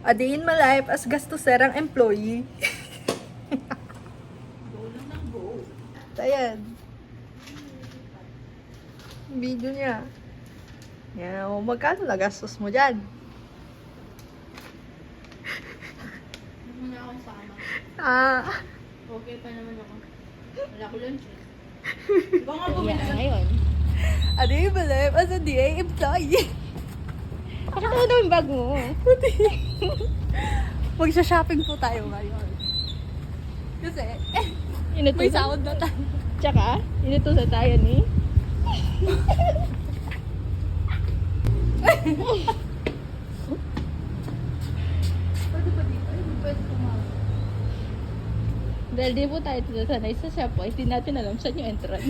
A day in my life as gastuserang employee. Go lang ng go. Ayan. Video niya. Yan, o magkano nagastos mo dyan? Mo na akong sama. Ah, Okay pa naman ako. Wala ko lunch eh. Ikaw nga bumili Yeah, ngayon. in my life as a DA employee. Pakita mo daw yung bag mo. Magsha-shopping po tayo ngayon. Kasi, eh, Inutusan. may sound na tayo. Tsaka, inutusan tayo ni... Dahil di po tayo sanay sa shop, ay hindi natin alam saan yung entrance.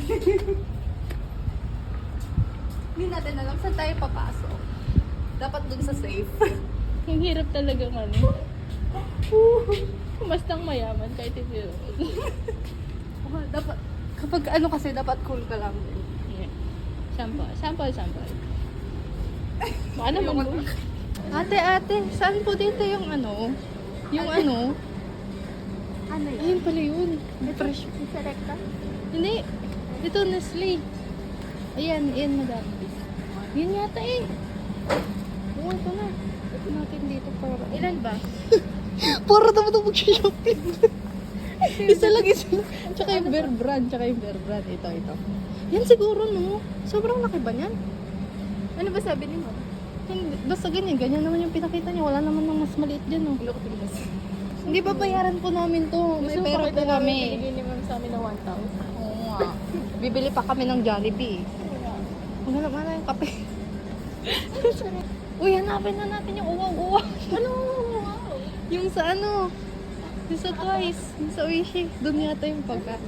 Hindi natin alam saan tayo papasok. Dapat dun sa safe. yung hirap talaga ano. Bastang mayaman kahit hindi. Oh, dapat, kapag ano kasi, dapat cool ka lang. Yeah. Sample, sample, sample. Baka naman mo. Ate, ate, saan po dito yung ano? Yung ano? Ano yun? Ayun pala yun. Fresh. Selecta? Hindi. Ito, Nestle. Ayan, ayan, madam. Yun yata eh. Ito na. Ito natin dito para. Ilan ba? Para naman ako mag-shopping. isa lang, isa lang. Tsaka yung Bear Brand, tsaka yung Bear Brand. Ito, ito. Yan siguro, no? Sobrang laki ba niyan? Ano ba sabi ni? Hindi, basta ganyan, ganyan naman yung pinakita niya. Wala naman ng mas maliit dyan, no? Hindi ba bayaran po namin to? May pera po kami. Binigay ni ma'am sa amin na 1,000. Oo nga. Bibili pa kami ng Jollibee. Ang hanap nga na yung kape. Uy, hanapin na natin yung uwaw-uwaw. Ano? Yung sa ano? Yung sa Twice. Yung sa Oishi. Doon yata yung pagka.